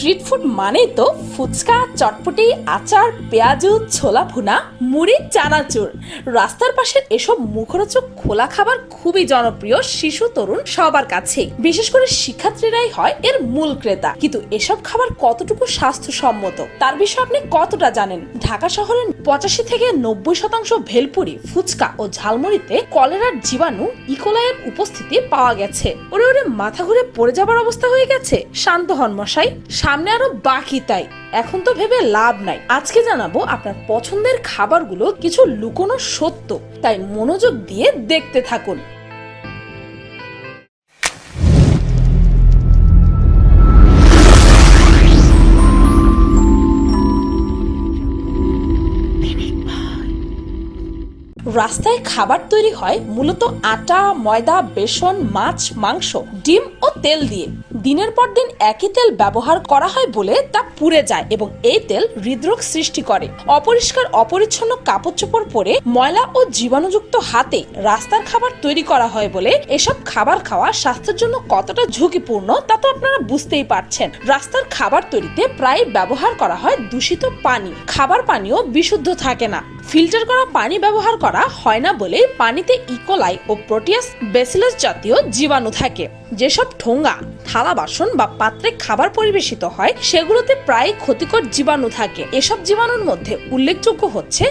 Street food মানেই তো ফুচকা, চটপটি, আচার, পেঁয়াজু, ছোলা ভুনা, মুড়ি, চানাচুর। রাস্তার পাশের এসব মুখরোচক খোলা খাবার খুবই জনপ্রিয় শিশু, তরুণ সবার কাছেই। বিশেষ করে শিক্ষার্থীরাই হয় এর মূল ক্রেতা। কিন্তু এসব খাবার কতটুকু স্বাস্থ্যসম্মত, তার বিষয়ে আপনি কতটা জানেন? ঢাকা শহরের পঁচাশি থেকে নব্বই শতাংশ ভেলপুরি, ফুচকা ও ঝালমুড়িতে কলেরার জীবাণু ইকোলাইয়ের উপস্থিতি পাওয়া গেছে। ওরে ওরে, মাথা ঘুরে পড়ে যাবার অবস্থা হয়ে গেছে। শান্ত হন মশাই সামনে আরও বাকি তাই। এখন তো ভেবে লাভ নাই। আজকে জানাব আপনার পছন্দের খাবারগুলো কিছু লুকোনো সত্য। তাই মনোযোগ দিয়ে দেখতে থাকুন। রাস্তায় খাবার তৈরি হয় মূলত আটা, ময়দা, বেসন, মাছ, মাংস, ডিম ও তেল দিয়ে। দিনের পর দিন একই তেল ব্যবহার করা হয় বলে তা পুড়ে যায় এবং এই তেল হৃদরোগ সৃষ্টি করে। অপরিষ্কার, অপরিচ্ছন্ন কাপড় চোপড় পরে ময়লা ও জীবাণুযুক্ত হাতে রাস্তার খাবার তৈরি করা হয় বলে এসব খাবার খাওয়া স্বাস্থ্যের জন্য কতটা ঝুঁকিপূর্ণ তা তো আপনারা বুঝতেই পারছেন। রাস্তার খাবার তৈরিতে প্রায় ব্যবহার করা হয় দূষিত পানি। খাবার পানিও বিশুদ্ধ থাকে না। ফিল্টার করা পানি ব্যবহার করা হয় না বলে পানিতে ইকোলাই ও প্রোটিয়াস বেসিলাস জাতীয় জীবাণু থাকে। যেসব ঠোঙ্গা থালা বাসন বা পাত্রে খাবার পরিবেশিত হয়, সেগুলোতে প্রায় ক্ষতিকর জীবাণু থাকে। এসব জীবাণুর মধ্যে উল্লেখযোগ্য হচ্ছে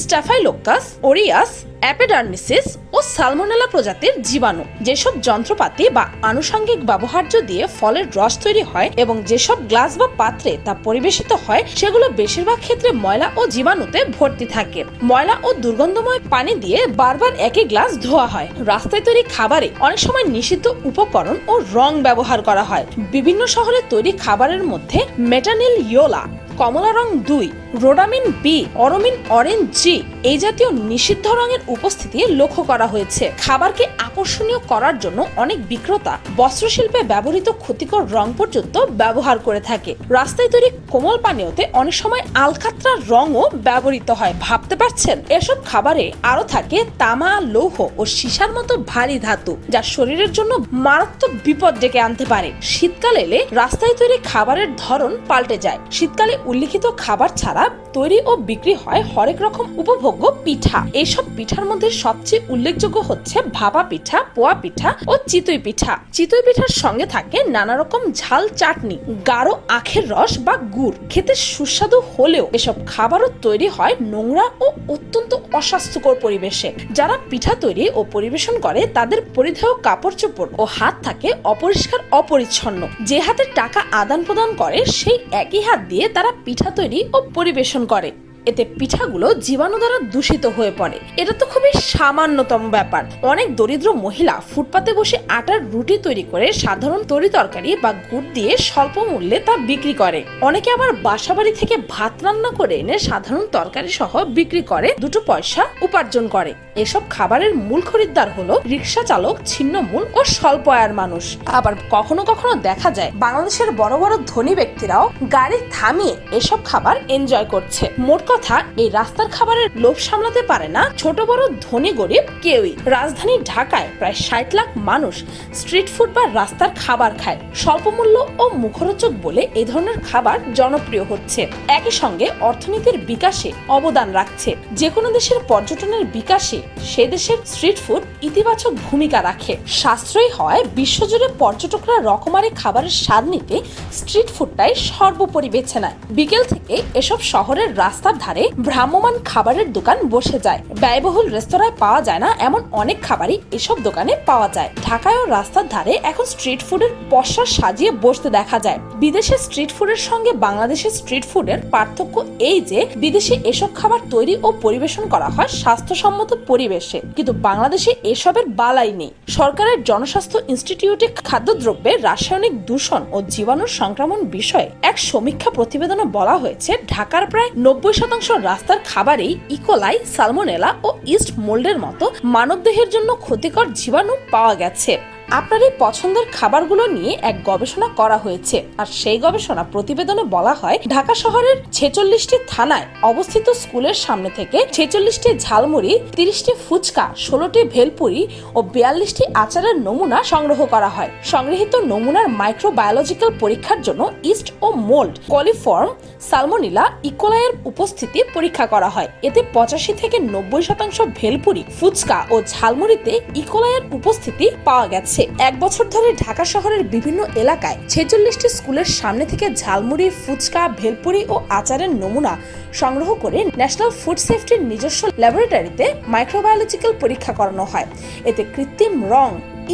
স্টাফাইলোকাস ওরিয়াস অ্যাপেডার্মিসিস ও সালমোনেলা প্রজাতির জীবাণু। যেসব যন্ত্রপাতি বা আনুষঙ্গিক ব্যবহার্য দিয়ে ফলের রস তৈরি হয় এবং যেসব গ্লাস বা পাত্রে তা পরিবেশিত হয়, সেগুলো বেশিরভাগ ক্ষেত্রে ময়লা ও জীবাণুতে ভর্তি থাকে। ময়লা ও দুর্গন্ধময় পানি দিয়ে বারবার একই গ্লাস ধোয়া হয়। রাস্তায় তৈরি খাবারে অনেক সময় নিষিদ্ধ উপকরণ ও রং ব্যবহার করা হয়। বিভিন্ন শহরে তৈরি খাবারের মধ্যে মেটানিল ইয়োলা কমলা রং দুই, রোডামিন বি, অরমিন অরেঞ্জ জি, এই জাতীয় নিষিদ্ধ রঙের উপস্থিতি লক্ষ্য করা হয়েছে। খাবারকে আকর্ষণীয় করার জন্য অনেক বিক্রেতা বস্ত্রশিল্পে ব্যবহৃত ক্ষতিকর রং পর্যন্ত ব্যবহার করে থাকে। রাস্তায় তৈরি কোমল পানীয়তে অনেক সময় আলকাত্রার রঙও ব্যবহৃত হয়। ভাবতে পারছেন? এসব খাবারে আরও থাকে তামা, লৌহ ও সীসার মতো ভারী ধাতু, যা শরীরের জন্য মারাত্মক বিপদ ডেকে আনতে পারে। শীতকাল এলে রাস্তায় তৈরি খাবারের ধরন পাল্টে যায়। শীতকালে উল্লিখিত খাবার ছাড়া তৈরি ও বিক্রি হয় হরেক রকম উপভোগ্য পিঠা। এইসব পিঠার মধ্যে সবচেয়ে উল্লেখযোগ্য হচ্ছে ভাপা পিঠা, পোয়া পিঠা ও চিতই পিঠা। চিতই পিঠার সঙ্গে থাকে নানা রকম ঝাল চাটনি, গাঢ় আখের রস বা গুড়। খেতে সুস্বাদু হলেও এসব খাবারও তৈরি হয় নোংরা ও অত্যন্ত অস্বাস্থ্যকর পরিবেশে। যারা পিঠা তৈরি ও পরিবেশন করে তাদের পরিধেয় কাপড় চোপড় ও হাত থাকে অপরিষ্কার অপরিচ্ছন্ন যে হাতে টাকা আদান প্রদান করে সেই একই হাত দিয়ে তারা পিঠা তৈরি ও পরিবেশন করে। এতে পিঠাগুলো জীবাণু দ্বারা দূষিত হয়ে পড়ে। এটা তো খুবই সামান্যতম ব্যাপার। অনেক দরিদ্র মহিলা ফুটপাতে বসে আটার রুটি তৈরি করে সাধারণ তরি তরকারি বা গুড় দিয়ে স্বল্প মূল্যে তা বিক্রি করে। অনেকে আবার বাসাবাড়ি থেকে ভাত রান্না করে এনে সাধারণ তরকারি সহ বিক্রি করে, দুটো পয়সা উপার্জন করে। এসব খাবারের মূল খরিদ্দার হলো রিক্সা চালক, ছিন্নমূল ও স্বল্প আয়ের মানুষ। আবার কখনো কখনো দেখা যায় বাংলাদেশের বড় বড় ধনী ব্যক্তিরাও গাড়ি থামিয়ে এসব খাবার এনজয় করছে। মোট কথা, এই রাস্তার খাবারের লোভ সামলাতে পারে না ছোট বড় ধনী গরিব কেউই। রাজধানী ঢাকায় প্রায় ষাট লাখ মানুষ স্ট্রিট ফুড বা রাস্তার খাবার খায়। স্বল্প মূল্য ও মুখরোচক বলে এই ধরনের খাবার জনপ্রিয় হচ্ছে। একই সঙ্গে অর্থনীতির বিকাশে অবদান রাখছে। যে কোনো দেশের পর্যটনের বিকাশে সে দেশের স্ট্রিট ফুড ইতিবাচক ভূমিকা রাখে। সাশ্রয়ী হওয়ায় বিশ্বজুড়ে পর্যটকরা রকমারি খাবারের স্বাদ নিতে স্ট্রিট ফুডটাই সর্বোপরি বেছে নেয়। বিকেল থেকে এসব শহরের রাস্তার ধারে ভ্রাম্যমান খাবারের দোকান বসে যায়। ব্যয়বহুল রেস্তোরাঁয় পাওয়া যায় না এমন অনেক খাবারই এসব দোকানে পাওয়া যায়। ঢাকায় ও রাস্তার ধারে এখন স্ট্রিট ফুডের পশ্চাৎ সাজিয়ে বসতে দেখা যায়। বিদেশে স্ট্রিট ফুডের সঙ্গে বাংলাদেশের স্ট্রিট ফুডের পার্থক্য এই যে, বিদেশে এসব খাবার তৈরি ও পরিবেশন করা হয় স্বাস্থ্যসম্মত পরিবেশে। কিন্তু বাংলাদেশে এসবের বালাই নেই। সরকারের জনস্বাস্থ্য ইনস্টিটিউটে খাদ্যদ্রব্যে রাসায়নিক দূষণ ও জীবাণুর সংক্রমণ বিষয়ে এক সমীক্ষা প্রতিবেদনে বলা হয়েছে, ঢাকার প্রায় নব্বই শতাংশ রাস্তার খাবারেই ইকোলাই সালমোনেলা ও ইস্ট মোল্ডের মতো মানবদেহের জন্য ক্ষতিকর জীবাণু পাওয়া গেছে। আপনার এই পছন্দের খাবারগুলো নিয়ে এক গবেষণা করা হয়েছে। আর সেই গবেষণা প্রতিবেদনে বলা হয়, ঢাকা শহরের ছেচল্লিশটি থানায় অবস্থিত স্কুলের সামনে থেকে ছেচল্লিশটি ঝালমুড়ি, তিরিশটি ফুচকা, ষোলোটি ভেলপুরি ও বিয়াল্লিশটি আচারের নমুনা সংগ্রহ করা হয়। সংগৃহীত নমুনার মাইক্রোবায়োলজিক্যাল পরীক্ষার জন্য ইস্ট ও মোল্ড, কলিফর্ম, সালমোনিলা, ইকোলাইয়ের উপস্থিতি পরীক্ষা করা হয়। এতে পঁচাশি থেকে নব্বই শতাংশ ভেলপুরি, ফুচকা ও ঝালমুড়িতে ইকোলাইয়ের উপস্থিতি পাওয়া গেছে। এক বছর ধরে ঢাকা শহরের বিভিন্ন এলাকায় ছেচল্লিশটি স্কুলের সামনে থেকে ঝালমুড়ি, ফুচকা, ভেলপুরি ও আচারের নমুনা সংগ্রহ করে ন্যাশনাল ফুড সেফটির নিজস্ব ল্যাবরেটরিতে মাইক্রোবায়োলজিক্যাল পরীক্ষা করানো হয়। এতে কৃত্রিম রং,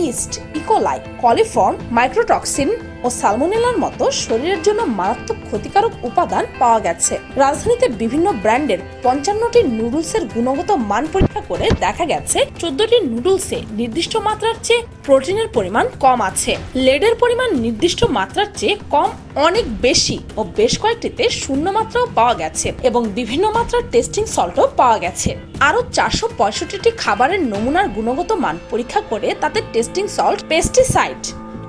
yeast, E coli, coliform, mycotoxin ও সালমোনেলার মতো শরীরের জন্য মারাত্মক ক্ষতিকারক উপাদান পাওয়া গেছে। রাজধানীতে বিভিন্ন ব্র্যান্ডের পঞ্চান্নটি নুডলসের গুণগত মান পরীক্ষা করে দেখা গেছে, চোদ্দটি নুডলসে নির্দিষ্ট মাত্রার চেয়ে প্রোটিনের পরিমাণ কম আছে। লেডের পরিমাণ নির্দিষ্ট মাত্রার চেয়ে কম অনেক বেশি ও বেশ কয়েকটিতে শূন্য মাত্রাও পাওয়া গেছে এবং বিভিন্ন মাত্রার টেস্টিং সল্টও পাওয়া গেছে। আরও চারশো পঁয়ষট্টিটি খাবারের নমুনার গুণগত মান পরীক্ষা করে তাতে টেস্টিং সল্ট, পেস্টিসাইড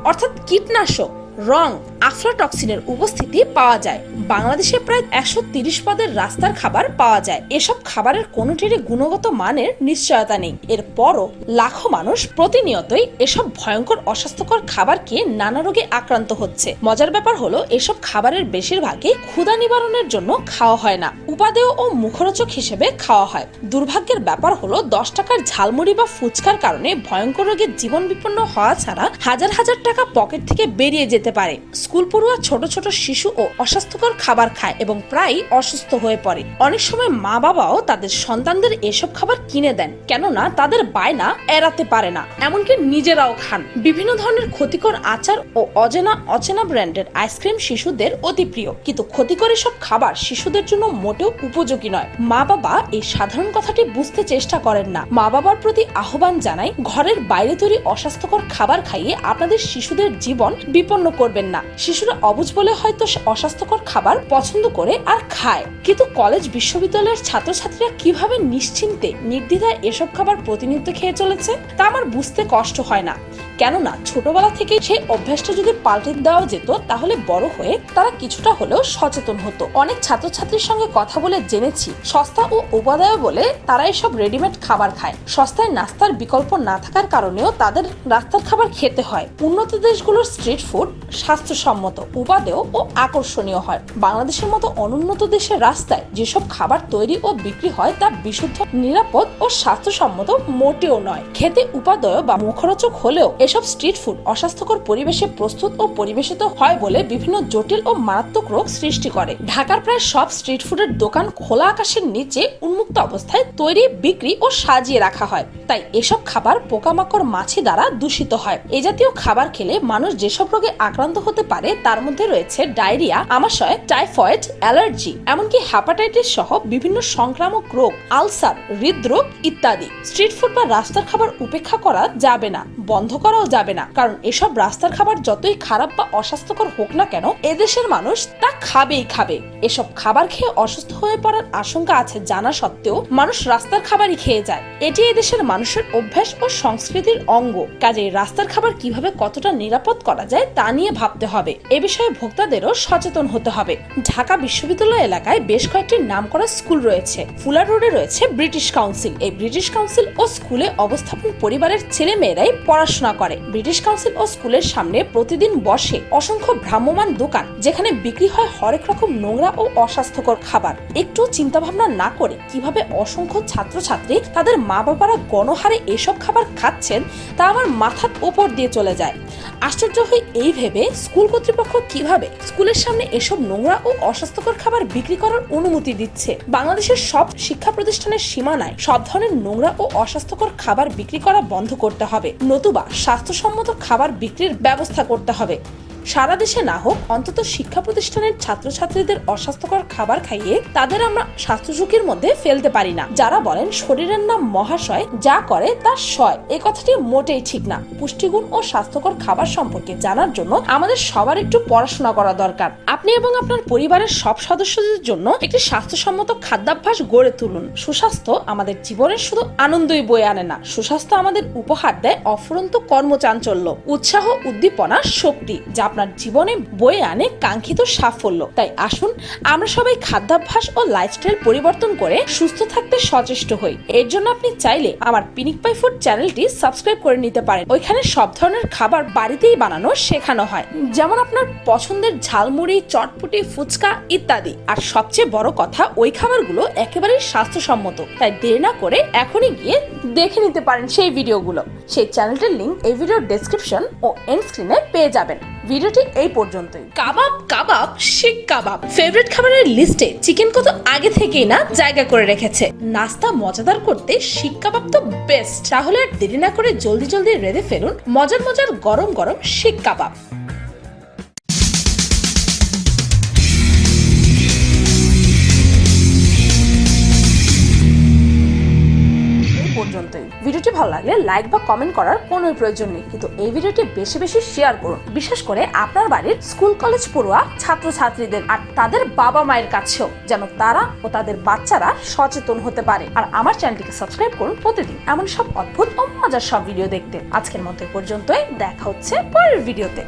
অর্থাৎ কীটনাশক রং আফলাটক্সিনের উপস্থিতি পাওয়া যায়। বাংলাদেশে প্রায় একশো তিরিশ পদের রাস্তার খাবার পাওয়া যায়। এসব খাবারের কোনোটিরই গুণগত মানের নিশ্চয়তা নেই। এরপরও লাখো মানুষ প্রতিনিয়তই এসব ভয়ঙ্কর, অস্বাস্থ্যকর খাবার খেয়ে নানা রোগে আক্রান্ত হচ্ছে। মজার ব্যাপার হলো, এসব খাবারের বেশিরভাগই ক্ষুধা নিবারণের জন্য খাওয়া হয় না। উপাদেয় ও মুখরোচক হিসেবে খাওয়া হয়। দুর্ভাগ্যের ব্যাপার হলো, দশ টাকার ঝালমুড়ি বা ফুচকার কারণে ভয়ঙ্কর রোগে জীবন বিপন্ন হওয়া ছাড়া হাজার হাজার টাকা পকেট থেকে বেরিয়ে যেতে পারে। স্কুল পড়ুয়া ছোট ছোট শিশু ও অস্বাস্থ্যকর খাবার খায় এবং প্রায়ই অসুস্থ হয়ে পড়ে। অনেক সময় মা বাবাও তাদের সন্তানদের এসব খাবার কিনে দেন, কেননা তাদের বায়না এড়াতে পারে না। এমনকি নিজেরাও খান। বিভিন্ন ধরনের ক্ষতিকর আচার ও অজেনা, অচেনা ব্র্যান্ডের আইসক্রিম শিশুদের অতি প্রিয়। কিন্তু ক্ষতিকর এসব খাবার শিশুদের জন্য মোটেও উপযোগী নয়। মা বাবা এই সাধারণ কথাটি বুঝতে চেষ্টা করেন না। মা বাবার প্রতি আহ্বান জানাই, ঘরের বাইরে তৈরি অস্বাস্থ্যকর খাবার খাইয়ে আপনাদের শিশুদের জীবন বিপন্ন করবেন না। শিশুরা অবুঝ বলে হয়তো অস্বাস্থ্যকর খাবার পছন্দ করে আর খায়। কিন্তু কলেজ বিশ্ববিদ্যালয়ের ছাত্রছাত্রীরা কীভাবে নিশ্চিন্তে, নির্দ্বিধায় এসব খাবার প্রতিনিয়ত খেয়ে চলেছে, তা আমার বুঝতে কষ্ট হয় না। কেননা ছোটবেলা থেকে সেই অভ্যাসটা যদি পাল্টে দেওয়া যেত, তাহলে বড় হয়ে তারা কিছুটা হলেও সচেতন হতো। অনেক ছাত্রছাত্রীর সঙ্গে কথা বলে জেনেছি, সস্তা ও উপাদায় বলে তারা এসব রেডিমেড খাবার খায়। সস্তায় নাস্তার বিকল্প না থাকার কারণেও তাদের রাস্তার খাবার খেতে হয়। উন্নত দেশগুলোর স্ট্রিট ফুড স্বাস্থ্যসম্মত, উপাদেয় ও আকর্ষণীয় হয়। বাংলাদেশের মতো অনুন্নত দেশের রাস্তায় যেসব খাবার তৈরি ও বিক্রি হয়, তা বিশুদ্ধ, নিরাপদ ও স্বাস্থ্যসম্মত মোটেও নয়। খেতে উপাদেয় বা মুখরোচক হলেও এসব স্ট্রিট ফুড অস্বাস্থ্যকর পরিবেশে প্রস্তুত ও পরিবেশিত হয় বলে বিভিন্ন জটিল ও মারাত্মক রোগ সৃষ্টি করে। ঢাকার প্রায় সব স্ট্রিট ফুডের দোকান খোলা আকাশের নিচে উন্মুক্ত অবস্থায় তৈরি, বিক্রি ও সাজিয়ে রাখা হয়। তাই এসব খাবার পোকামাকড় মাছি দ্বারা দূষিত হয়। এ জাতীয় খাবার খেলে মানুষ যেসব রোগে আক্রান্ত হতে পারে, তার মধ্যে রয়েছে ডায়রিয়া, আমাশয়, টাইফয়েড, অ্যালার্জি, এমনকি হ্যাপাটাইটিস সহ বিভিন্ন সংক্রামক রোগ, আলসার, হৃদরোগ ইত্যাদি। স্ট্রিট ফুড বা রাস্তার খাবার উপেক্ষা করা যাবে না। বন্ধ করাও যাবে না। কারণ এসব রাস্তার খাবার যতই খারাপ বা অস্বাস্থ্যকর হোক না কেন, এদেশের মানুষ তা খাবেই খাবে। এসব খাবার খেয়ে অসুস্থ হয়ে পড়ার আশঙ্কা আছে জানা সত্ত্বেও মানুষ রাস্তার খাবারই খেয়ে যায়। এটি এদেশের মানুষের অভ্যাস ও সংস্কৃতির অঙ্গ। কাজে রাস্তার খাবার কীভাবে কতটা নিরাপদ করা যায় তা নিয়ে ভাবতে হবে। এ বিষয়ে ভোক্তাদেরও সচেতন হতে হবে। ঢাকা বিশ্ববিদ্যালয় এলাকায় বেশ কয়েকটি নামকরা স্কুল রয়েছে। ফুলার রোডে রয়েছে ব্রিটিশ কাউন্সিল। এই ব্রিটিশ কাউন্সিল ও স্কুলে অবস্থাপন পরিবারের ছেলে মেয়েরাই পড়াশোনা করে। ব্রিটিশ কাউন্সিল ও স্কুলের সামনে প্রতিদিন বসে অসংখ্য ভ্রাম্যমান দোকান, যেখানে বিক্রি হয় হরেক রকম নোংরা ও অস্বাস্থ্যকর খাবার। একটু চিন্তা ভাবনা না করে কীভাবে অসংখ্য ছাত্রছাত্রী তাদের মা বাবারা গণহারে এসব খাবার খাচ্ছেন তা আমার মাথার উপর দিয়ে চলে যায়। আশ্চর্য হয়ে এই ভেবে স্কুল কর্তৃপক্ষ কীভাবে স্কুলের সামনে এসব নোংরা ও অস্বাস্থ্যকর খাবার বিক্রি করার অনুমতি দিচ্ছে? বাংলাদেশের সব শিক্ষা প্রতিষ্ঠানের সীমানায় সব ধরনের নোংরা ও অস্বাস্থ্যকর খাবার বিক্রি করা বন্ধ করতে হবে। নতুবা স্বাস্থ্যসম্মত খাবার বিক্রির ব্যবস্থা করতে হবে। সারা দেশে না হোক, অন্তত শিক্ষা প্রতিষ্ঠানের ছাত্রছাত্রীদের অস্বাস্থ্যকর খাবার খাইয়ে তাদের আমরা স্বাস্থ্য ঝুঁকির মধ্যে ফেলতে পারি না। যারা বলেন শরীরের নাম মহাশয়, যা করে তা সয় এই কথাটি মোটেই ঠিক না। পুষ্টিগুণ ও স্বাস্থ্যকর খাবার সম্পর্কে জানার জন্য আমাদের সবার একটু পড়াশোনা করা দরকার। আপনি এবং আপনার পরিবারের সব সদস্যদের জন্য একটি স্বাস্থ্যসম্মত খাদ্যাভ্যাস গড়ে তুলুন। সুস্বাস্থ্য আমাদের জীবনের শুধু আনন্দই বয়ে আনে না। সুস্বাস্থ্য আমাদের উপহার দেয় অফুরন্ত কর্মচাঞ্চল্য, উৎসাহ, উদ্দীপনা, শক্তি, যা আপনার জীবনে বয়ে আনে কাঙ্ক্ষিত সাফল্য। তাই আসুন, আমরা সবাই খাদ্যাভ্যাস ও লাইফস্টাইল পরিবর্তন করে সুস্থ থাকতে সচেষ্ট হই। এর জন্য আপনি চাইলে আমার পিনিক পাই ফুড চ্যানেলটি সাবস্ক্রাইব করে নিতে পারেন। ওইখানে সব ধরনের খাবার বাড়িতেই বানানো শেখানো হয়। যেমন আপনার পছন্দের ঝালমুড়ি, চটপটি, ফুচকা ইত্যাদি। আর সবচেয়ে বড় কথা, ওই খাবারগুলো একেবারেই স্বাস্থ্যসম্মত। তাই দেরি না করে এখনই গিয়ে দেখে নিতে পারেন সেই ভিডিওগুলো। সেই চ্যানেলটির লিংক এই ভিডিওর ডেসক্রিপশন ও এন্ড স্ক্রিনে পেয়ে যাবেন। ভিডিওটি এই পর্যন্তই। কাবাব কাবাব, শিক কাবাব। ফেভারিট খাবারের লিস্টে চিকেন কত আগে থেকেই না জায়গা করে রেখেছে। নাস্তা মজাদার করতে শিক কাবাব তো বেস্ট তাহলে আর দেরি না করে জলদি জলদি রেঁধে ফেলুন মজার মজার গরম গরম শিক কাবাব। পর্যন্তই। ভিডিওটি ভালো লাগলে লাইক বা কমেন্ট করার কোনো প্রয়োজন নেই। কিন্তু এই ভিডিওটি বেশি বেশি শেয়ার করুন। বিশেষ করে আপনার বাড়ির স্কুল কলেজ পড়ুয়া ছাত্রছাত্রীদের আর তাদের বাবা মায়ের কাছেও, যেন তারা ও তাদের বাচ্চারা সচেতন হতে পারে। আর আমার চ্যানেলটিকে সাবস্ক্রাইব করুন প্রতিদিন এমন সব অদ্ভুত ও মজার সব ভিডিও দেখতে। আজকের মতো পর্যন্তই। দেখা হচ্ছে পরের ভিডিওতে